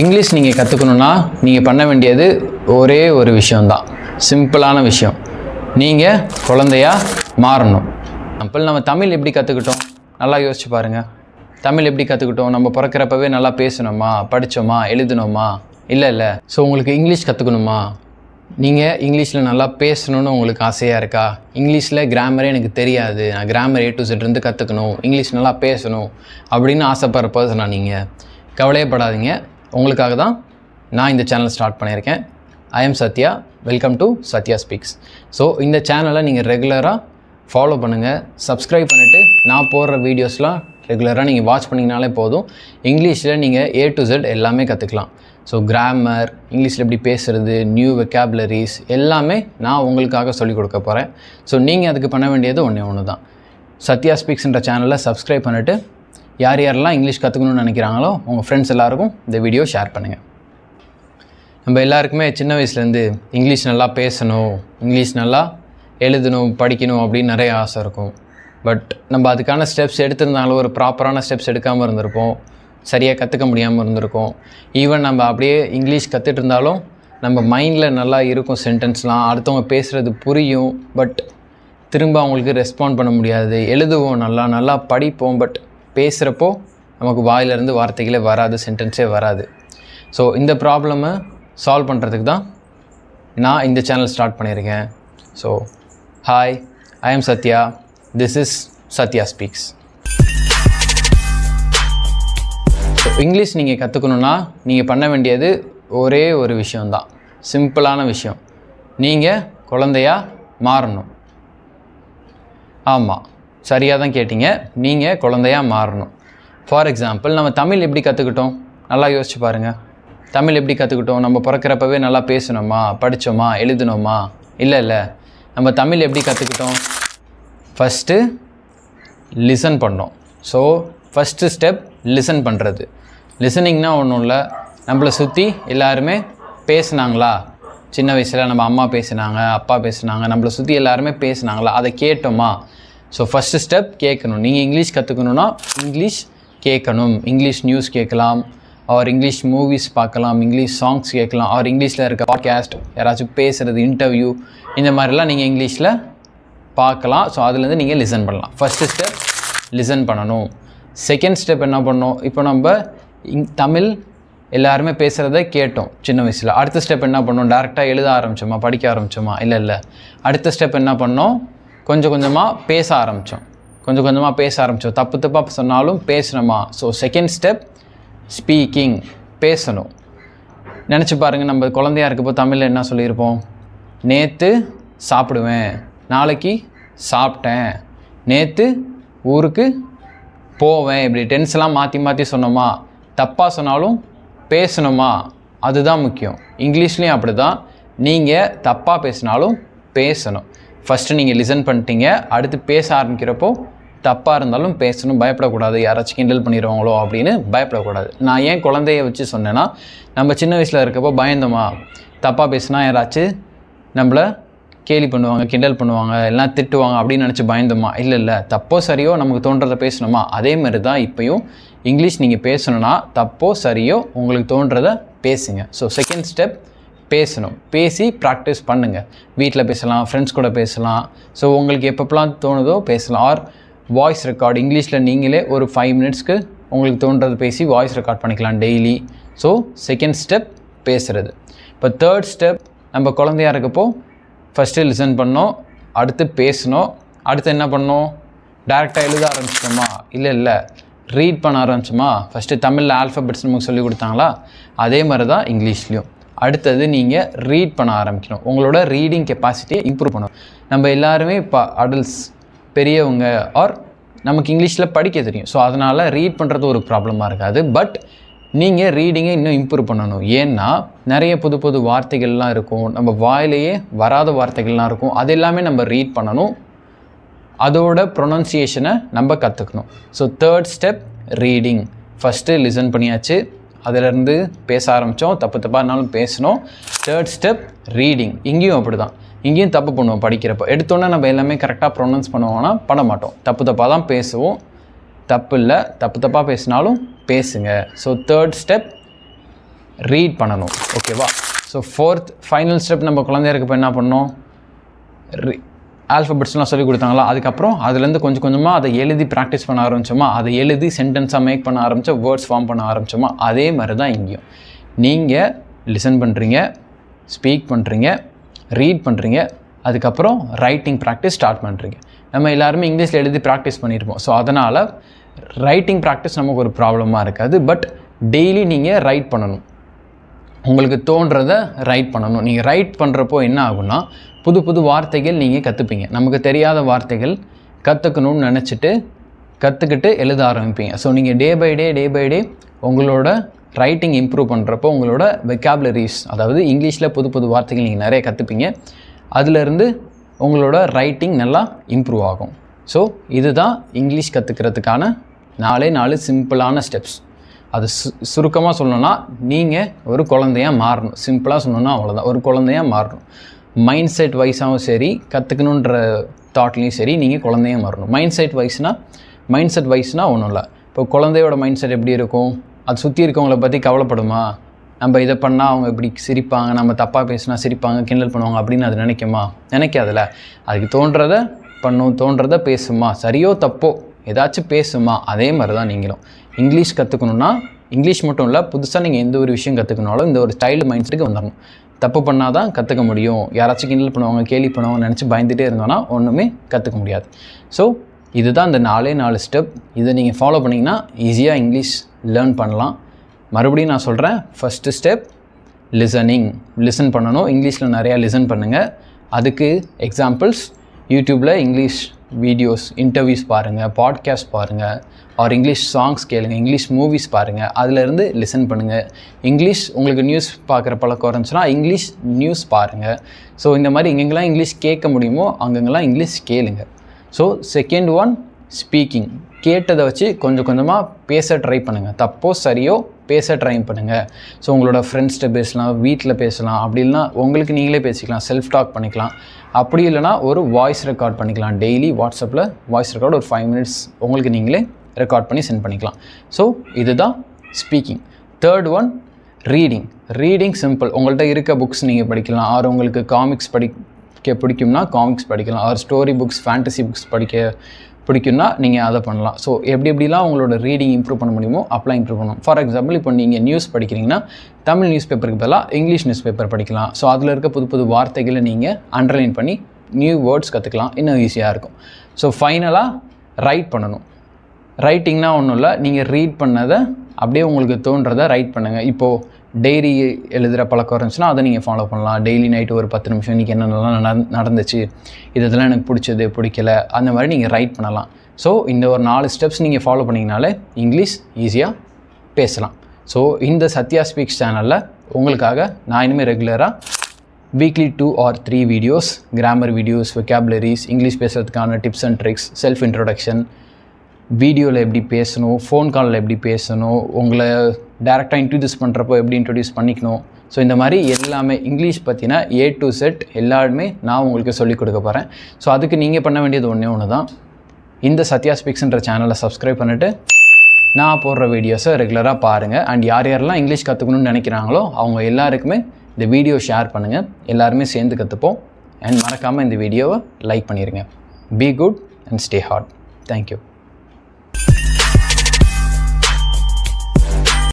English நீங்கள் கற்றுக்கணுன்னா நீங்கள் பண்ண வேண்டியது ஒரே ஒரு விஷயம்தான். சிம்பிளான விஷயம். நீங்கள் குழந்தையா மாறணும். அப்போ நம்ம தமிழ் எப்படி கற்றுக்கிட்டோம் நல்லா யோசிச்சு பாருங்கள் தமிழ் எப்படி கற்றுக்கிட்டோம் நம்ம பிறக்கிறப்பவே நல்லா பேசணுமா? படித்தோமா எழுதணுமா இல்லை இல்லை. ஸோ உங்களுக்கு இங்கிலீஷ் கற்றுக்கணுமா நீங்கள் இங்கிலீஷில் நல்லா பேசணும்னு உங்களுக்கு ஆசையாக இருக்கா? இங்கிலீஷில் கிராமரே எனக்கு தெரியாது. நான் கிராமர் ஏ டு செட்லேருந்து இருந்து கற்றுக்கணும் இங்கிலீஷ் நல்லா பேசணும் அப்படின்னு ஆசைப்படுற பர்சனாக நீங்கள் கவலையே படாதீங்க உங்களுக்காக தான் நான் இந்த சேனல் ஸ்டார்ட் பண்ணியிருக்கேன். I am Sathya welcome to Sathya speaks so இந்த சேனலை நீங்கள் ரெகுலராக ஃபாலோ பண்ணுங்கள் சப்ஸ்கிரைப் பண்ணிவிட்டு நான் போடுற வீடியோஸ்லாம் ரெகுலராக நீங்கள் வாட்ச் பண்ணிங்கனாலே போதும். இங்கிலீஷில் நீங்கள் ஏ டு ஜெட் எல்லாமே கற்றுக்கலாம் ஸோ கிராமர் இங்கிலீஷில் எப்படி பேசுகிறது நியூ வெக்காபுலரிஸ் எல்லாமே நான் உங்களுக்காக சொல்லிக் கொடுக்க போகிறேன் ஸோ நீங்கள் அதுக்கு பண்ண வேண்டியது ஒன்றே ஒன்று தான் சத்யா ஸ்பீக்ஸ்ன்ற சேனலை சப்ஸ்கிரைப் பண்ணிவிட்டு யார் யாரெல்லாம் இங்கிலீஷ் கற்றுக்கணும்னு நினைக்கிறாங்களோ உங்கள் ஃப்ரெண்ட்ஸ் எல்லாருக்கும் இந்த வீடியோ ஷேர் பண்ணுங்கள் நம்ம எல்லாருக்குமே சின்ன வயசுலேருந்து இங்கிலீஷ் நல்லா பேசணும் இங்கிலீஷ் நல்லா எழுதணும் படிக்கணும் அப்படின்னு நிறைய ஆசை இருக்கும். பட் நம்ம அதுக்கான ஸ்டெப்ஸ் எடுத்திருந்தாலும் ஒரு ப்ராப்பரான ஸ்டெப்ஸ் எடுக்காமல் இருந்திருப்போம். சரியாக கற்றுக்க முடியாமல் இருந்திருக்கோம். ஈவன் நம்ம அப்படியே இங்கிலீஷ் கற்றுட்டு இருந்தாலும் நம்ம மைண்டில் நல்லா இருக்கும் சென்டென்ஸ்லாம் அடுத்தவங்க பேசுகிறது புரியும் பட் திரும்ப அவங்களுக்கு ரெஸ்பாண்ட் பண்ண முடியாது. எழுதுவோம் நல்லா நல்லா படிப்போம் பட் பேசுகிறப்போ நமக்கு வாயிலிருந்து வார்த்தைகளே வராது சென்டென்ஸே வராது. ஸோ இந்த ப்ராப்ளமை சால்வ் பண்ணுறதுக்கு தான் நான் இந்த சேனல் ஸ்டார்ட் பண்ணியிருக்கேன். So hi I am Sathya this is Sathya speaks so English நீங்கள் கற்றுக்கணுன்னா நீங்கள் பண்ண வேண்டியது ஒரே ஒரு விஷயந்தான் சிம்பிளான விஷயம். நீங்கள் குழந்தையா மாறணும். ஆமாம் சரியாக தான் கேட்டிங்க. நீங்கள் குழந்தையா மாறணும். ஃபார் எக்ஸாம்பிள் நம்ம தமிழ் எப்படி கற்றுக்கிட்டோம் நல்லா யோசிச்சு பாருங்கள் தமிழ் எப்படி கற்றுக்கிட்டோம் நம்ம பிறக்கிறப்பவே நல்லா பேசணுமா? படித்தோமா எழுதணுமா? இல்லை இல்லை. நம்ம தமிழ் எப்படி கற்றுக்கிட்டோம் ஃபஸ்ட்டு லிசன் பண்ணோம். ஸோ ஃபஸ்ட்டு ஸ்டெப் லிசன் பண்ணுறது லிசனிங்னா ஒன்றும் இல்லை. நம்மளை சுற்றி எல்லாருமே பேசுனாங்களா? சின்ன வயசில் நம்ம அம்மா பேசுனாங்க அப்பா பேசுனாங்க. நம்மளை சுற்றி எல்லாருமே பேசுனாங்களா? அதை கேட்டோமா? ஸோ ஃபஸ்ட்டு ஸ்டெப் கேட்கணும். நீங்கள் இங்கிலீஷ் கற்றுக்கணுன்னா இங்கிலீஷ் கேட்கணும். இங்கிலீஷ் நியூஸ் கேட்கலாம் அவர் இங்கிலீஷ் மூவிஸ் பார்க்கலாம் இங்கிலீஷ் சாங்ஸ் கேட்கலாம் அவர் இங்கிலீஷில் இருக்க பாட்காஸ்ட் யாராச்சும் பேசுகிறது இன்டர்வியூ இந்த மாதிரிலாம் நீங்கள் இங்கிலீஷில் பார்க்கலாம். ஸோ அதுலேருந்து நீங்கள் லிசன் பண்ணலாம். ஃபஸ்ட்டு ஸ்டெப் லிசன் பண்ணணும். செகண்ட் ஸ்டெப் என்ன பண்ணோம் இப்போ நம்ம இங் தமிழ் எல்லாருமே பேசுகிறத கேட்டோம் சின்ன வயசில். அடுத்த ஸ்டெப் என்ன பண்ணோம் டேரெக்டாக எழுத ஆரம்பிச்சோமா? படிக்க ஆரம்பிச்சோமா? இல்லை இல்லை. அடுத்த ஸ்டெப் என்ன பண்ணோம்? கொஞ்சம் கொஞ்சமாக பேச ஆரம்பித்தோம் கொஞ்சம் கொஞ்சமாக பேச ஆரம்பித்தோம் தப்பு தப்பாக சொன்னாலும் பேசணுமா? ஸோ செகண்ட் ஸ்டெப் ஸ்பீக்கிங் பேசணும். நினச்சி பாருங்கள் நம்ம குழந்தையா இருக்கப்போ தமிழில் என்ன சொல்லியிருப்போம்? நேற்று சாப்பிடுவேன். நாளைக்கு சாப்பிட்டேன். நேற்று ஊருக்கு போவேன். இப்படி டென்ஸ்லாம் மாற்றி மாற்றி சொன்னோமா? தப்பாக சொன்னாலும் பேசணுமா? அதுதான் முக்கியம். இங்கிலீஷ்லேயும் அப்படி தான் நீங்கள் தப்பாக பேசினாலும் பேசணும். ஃபஸ்ட்டு நீங்கள் லிசன் பண்ணிட்டீங்க. அடுத்து பேச ஆரம்பிக்கிறப்போ தப்பாக இருந்தாலும் பேசணும். பயப்படக்கூடாது. யாராச்சும் கிண்டல் பண்ணிடுவாங்களோ அப்படின்னு பயப்படக்கூடாது. நான் ஏன் குழந்தைய வச்சு சொன்னேன்னா நம்ம சின்ன வயசில் இருக்கப்போ பயந்தோமா? தப்பாக பேசினா யாராச்சும் நம்மளை கேலி பண்ணுவாங்க கிண்டல் பண்ணுவாங்க எல்லாம் திட்டுவாங்க அப்படின்னு நினச்சி பயந்தோமா? இல்லை இல்லை. தப்போ சரியோ நமக்கு தோன்றதை பேசணுமா? அதே மாதிரி தான் இப்போயும் இங்கிலீஷ் நீங்கள் பேசணுன்னா தப்போ சரியோ உங்களுக்கு தோன்றதை பேசுங்க. ஸோ செகண்ட் ஸ்டெப் பேசணும். பேசி ப்ராக்டிஸ் பண்ணுங்கள் வீட்டில் பேசலாம் ஃப்ரெண்ட்ஸ் கூட பேசலாம். ஸோ உங்களுக்கு எப்பப்பெல்லாம் தோணுதோ பேசலாம். ஆர் வாய்ஸ் ரெக்கார்டு இங்கிலீஷில் நீங்களே ஒரு ஃபைவ் மினிட்ஸ்க்கு உங்களுக்கு தோன்றது பேசி வாய்ஸ் ரெக்கார்ட் பண்ணிக்கலாம் டெய்லி ஸோ செகண்ட் ஸ்டெப் பேசுகிறது இப்போ தேர்ட் ஸ்டெப் நம்ம குழந்தையா இருக்கப்போ ஃபஸ்ட்டு லிசன் பண்ணோம் அடுத்து பேசணும். அடுத்து என்ன பண்ணோம்? டேரெக்டாக எழுத ஆரம்பிச்சிட்டோமா? இல்லை இல்லை. ரீட் பண்ண ஆரம்பிச்சோமா? ஃபஸ்ட்டு தமிழில் ஆல்ஃபபெட்ஸ் நமக்கு சொல்லி கொடுத்தாங்களா? அதே மாதிரி தான் இங்கிலீஷ்லேயும். அடுத்தது நீங்கள் ரீட் பண்ண ஆரம்பிக்கணும். உங்களோட ரீடிங் கெப்பாசிட்டியை இம்ப்ரூவ் பண்ணணும். நம்ம எல்லாருமே இப்போ அடல்ட்ஸ் பெரியவங்க ஆர் நமக்கு இங்கிலீஷில் படிக்க தெரியும். ஸோ அதனால் ரீட் பண்ணுறது ஒரு ப்ராப்ளமாக இருக்காது. பட் நீங்கள் ரீடிங்கை இன்னும் இம்ப்ரூவ் பண்ணணும். ஏன்னா நிறைய புது புது வார்த்தைகள்லாம் இருக்கும். நம்ம வாயிலேயே வராத வார்த்தைகள்லாம் இருக்கும். அது எல்லாமே நம்ம ரீட் பண்ணணும். அதோட ப்ரொனன்சியேஷனை நம்ம கற்றுக்கணும் so third step reading first listen பண்ணியாச்சு. அதிலேருந்து பேச ஆரம்பித்தோம் தப்பு தப்பாக இருந்தாலும் பேசணும் தேர்ட் ஸ்டெப் ரீடிங் இங்கேயும் அப்படி தான் இங்கேயும் தப்பு பண்ணுவோம் படிக்கிறப்போ. எடுத்தோன்னே நம்ம எல்லாமே கரெக்டாக ப்ரொனவுன்ஸ் பண்ணுவோம்னா பண்ண மாட்டோம். தப்பு தப்பாக தான் பேசுவோம். தப்பு இல்லை தப்பு தப்பாக பேசினாலும் பேசுங்க. ஸோ தேர்ட் ஸ்டெப் ரீட் பண்ணணும். ஓகேவா ஸோ ஃபோர்த் ஃபைனல் ஸ்டெப் நம்ம குழந்தையருக்கு இப்போ என்ன பண்ணோம் ஆல்ஃபபெட்ஸ்லாம் சொல்லி கொடுத்தாங்களா? அதுக்கப்புறம் அதுலேருந்து கொஞ்சம் கொஞ்சமாக அதை எழுதி ப்ராக்டிஸ் பண்ண ஆரம்பிச்சோமா? அதை எழுதி சென்டென்ஸாக மேக் பண்ண ஆரம்பித்தோம் வேர்ட்ஸ் ஃபார்ம் பண்ண ஆரம்பிச்சோமா? அதே மாதிரி தான் இங்கேயும். நீங்கள் லிசன் பண்ணுறீங்க ஸ்பீக் பண்ணுறீங்க ரீட் பண்ணுறீங்க அதுக்கப்புறம் ரைட்டிங் ப்ராக்டிஸ் ஸ்டார்ட் பண்ணுறீங்க நம்ம எல்லாருமே இங்கிலீஷில் எழுதி ப்ராக்டிஸ் பண்ணியிருப்போம் ஸோ அதனால் ரைட்டிங் ப்ராக்டிஸ் நமக்கு ஒரு ப்ராப்ளமாக இருக்காது. பட் டெய்லி நீங்கள் ரைட் பண்ணணும். உங்களுக்கு தோன்றதை ரைட் பண்ணணும். நீங்கள் ரைட் பண்ணுறப்போ என்ன ஆகும்னா புது புது வார்த்தைகள் நீங்கள் கற்றுப்பீங்க நமக்கு தெரியாத வார்த்தைகள் கற்றுக்கணும்னு நினச்சிட்டு கற்றுக்கிட்டு எழுத ஆரம்பிப்பீங்க. ஸோ நீங்கள் day by day day by day உங்களோட ரைட்டிங் இம்ப்ரூவ் பண்ணுறப்போ உங்களோட வெக்காபுலரிஸ் அதாவது இங்கிலீஷில் புது புது வார்த்தைகள் நீங்கள் நிறைய கற்றுப்பீங்க அதிலிருந்து உங்களோட ரைட்டிங் நல்லா இம்ப்ரூவ் ஆகும். ஸோ இதுதான் இங்கிலீஷ் கற்றுக்கிறதுக்கான நாலே நாலு சிம்பிளான ஸ்டெப்ஸ் அது சு சுருக்கமாக சொல்லணும்னா நீங்கள் ஒரு குழந்தையா மாறணும். சிம்பிளாக சொல்லணும்னா அவ்வளோதான் ஒரு குழந்தையா மாறணும். மைண்ட் செட் வைஸாகவும் சரி கற்றுக்கணுன்ற தாட்லேயும் சரி நீங்கள் குழந்தையாக மாறணும். மைண்ட் செட் வைஸ்னால் மைண்ட் செட் வைஸ்னால் ஒன்றும் இல்லை. இப்போ குழந்தையோட மைண்ட் செட் எப்படி இருக்கும்? அது சுற்றி இருக்கவங்கள பற்றி கவலைப்படுமா? நம்ம இதை பண்ணால் அவங்க இப்படி சிரிப்பாங்க நம்ம தப்பாக பேசினா சிரிப்பாங்க கிண்டல் பண்ணுவாங்க அப்படின்னு அது நினைக்குமா? நினைக்காதுல்ல. அதுக்கு தோன்றதை பண்ணும் தோன்றதை பேசுமா? சரியோ தப்போ? ஏதாச்சும் பேசுமா? அதே மாதிரி தான் நீங்களும். இங்கிலீஷ் கற்றுக்கணுன்னா இங்கிலீஷ் மட்டும் இல்லை புதுசாக நீங்கள் எந்த ஒரு விஷயம் கற்றுக்கணுனாலும் இந்த ஒரு ஸ்டைல் மைண்ட் செட்டுக்கு வந்துடணும் தப்பு பண்ணால் தான் கற்றுக்க முடியும். யாராச்சும் கிண்டல் பண்ணுவாங்க கேலி பண்ணுவாங்க நினச்சி பயந்துட்டே இருந்தோன்னா ஒன்றுமே கற்றுக்க முடியாது. ஸோ இதுதான் இந்த நாலே நாலு ஸ்டெப் இதை நீங்கள் ஃபாலோ பண்ணிங்கன்னா ஈஸியாக இங்கிலீஷ் லேர்ன் பண்ணலாம். மறுபடியும் நான் சொல்கிறேன் ஃபஸ்ட்டு ஸ்டெப் லிசனிங் லிசன் பண்ணணும். இங்கிலீஷில் நிறையா லிசன் பண்ணுங்கள் அதுக்கு எக்ஸாம்பிள்ஸ் யூடியூப்பில் இங்கிலீஷ் வீடியோஸ் இன்டர்வியூஸ் பாருங்கள் பாட்காஸ்ட் பாருங்கள் ஆர் இங்கிலீஷ் சாங்ஸ் கேளுங்கள் இங்கிலீஷ் மூவிஸ் பாருங்கள் அதிலேருந்து லிசன் பண்ணுங்கள் இங்கிலீஷ் உங்களுக்கு நியூஸ் பார்க்குற பழக்கம் இருந்துச்சுன்னா இங்கிலீஷ் நியூஸ் பாருங்கள் ஸோ இந்த மாதிரி எங்கெங்கெல்லாம் இங்கிலீஷ் கேட்க முடியுமோ அங்கங்கெல்லாம் இங்கிலீஷ் கேளுங்க. ஸோ செகண்ட் ஒன் ஸ்பீக்கிங் கேட்டதை வச்சு கொஞ்சம் கொஞ்சமாக பேச ட்ரை பண்ணுங்கள் தப்போ சரியோ பேச ட்ரை பண்ணுங்கள் ஸோ உங்களோட ஃப்ரெண்ட்ஸ்கிட்ட பேசலாம் வீட்டில் பேசலாம் அப்படி இல்லைனா உங்களுக்கு நீங்களே பேசிக்கலாம் செல்ஃப் டாக் பண்ணிக்கலாம். அப்படி இல்லைனா ஒரு வாய்ஸ் ரெக்கார்ட் பண்ணிக்கலாம். டெய்லி வாட்ஸ்அப்பில் வாய்ஸ் ரெக்கார்ட் ஒரு ஃபைவ் மினிட்ஸ் உங்களுக்கு நீங்களே ரெக்கார்ட் பண்ணி சென்ட் பண்ணிக்கலாம். ஸோ இதுதான் speaking third one reading reading simple உங்கள்கிட்ட இருக்க புக்ஸ் நீங்கள் படிக்கலாம். ஆர் உங்களுக்கு காமிக்ஸ் படிக்க பிடிக்கும்னா காமிக்ஸ் படிக்கலாம். Or story books fantasy books படிக்க பிடிக்கும்னா நீங்கள் அதை பண்ணலாம். ஸோ எப்படி எப்படிலாம் உங்களோட ரீடிங் இம்ப்ரூவ் பண்ண முடியுமோ அப்பெல்லாம் இம்ப்ரூவ் பண்ணணும் ஃபார் எக்ஸாம்பிள் இப்போ நீங்கள் நியூஸ் படிக்கிறீங்கன்னா தமிழ் நியூஸ் பேப்பருக்கு பதிலாக இங்கிலீஷ் நியூஸ் பேப்பர் படிக்கலாம். ஸோ அதில் இருக்க புது புது வார்த்தைகளை நீங்கள் அண்டர்லைன் பண்ணி நியூ வேர்ட்ஸ் கற்றுக்கலாம் இன்னும் ஈஸியாக இருக்கும். ஸோ ஃபைனலாக ரைட் பண்ணணும். ரைட்டிங்னா ஒன்றும் இல்லை. நீங்கள் ரீட் பண்ணதை அப்படியே உங்களுக்கு தோன்றதை ரைட் பண்ணுங்கள் இப்போது டெய்ரி எழுதுகிற பழக்கம் இருந்துச்சுன்னா அதை நீங்கள் ஃபாலோ பண்ணலாம். டெய்லி நைட்டு ஒரு பத்து நிமிஷம் இன்றைக்கி என்னென்னலாம் நடந்துச்சு இதெல்லாம் எனக்கு பிடிச்சது பிடிக்கல அந்த மாதிரி நீங்கள் ரைட் பண்ணலாம். ஸோ இந்த ஒரு நாலு ஸ்டெப்ஸ் நீங்கள் ஃபாலோ பண்ணிங்கனாலே இங்கிலீஷ் ஈஸியாக பேசலாம். ஸோ இந்த சத்யா ஸ்பீக்ஸ் சேனலில் உங்களுக்காக நான் இனிமேல் ரெகுலராக weekly two or three videos grammar videos vocabularies English பேசுகிறதுக்கான tips and tricks self introduction வீடியோவில் எப்படி பேசணும் ஃபோன் காலில் எப்படி பேசணும் உங்களை டேரெக்டாக இன்ட்ரடியூஸ் பண்ணுறப்போ எப்படி இன்ட்ரடியூஸ் பண்ணிக்கணும். ஸோ இந்த மாதிரி எல்லாமே இங்கிலீஷ் பார்த்தீங்கன்னா ஏ டு செட் எல்லாருமே நான் உங்களுக்கு சொல்லிக் கொடுக்க போகிறேன் ஸோ அதுக்கு நீங்கள் பண்ண வேண்டியது ஒன்றே ஒன்று தான் இந்த சத்யா ஸ்பீக்ஸ்ன்ற சேனலை சப்ஸ்கிரைப் பண்ணிவிட்டு நான் போடுற வீடியோஸை ரெகுலராக பாருங்கள் அண்ட் யார் யாரெல்லாம் இங்கிலீஷ் கற்றுக்கணும்னு நினைக்கிறாங்களோ அவங்க எல்லாருக்குமே இந்த வீடியோ ஷேர் பண்ணுங்கள் எல்லாருமே சேர்ந்து கற்றுப்போம் அண்ட் மறக்காமல் இந்த வீடியோவை லைக் பண்ணிடுங்க be good and stay hard thank you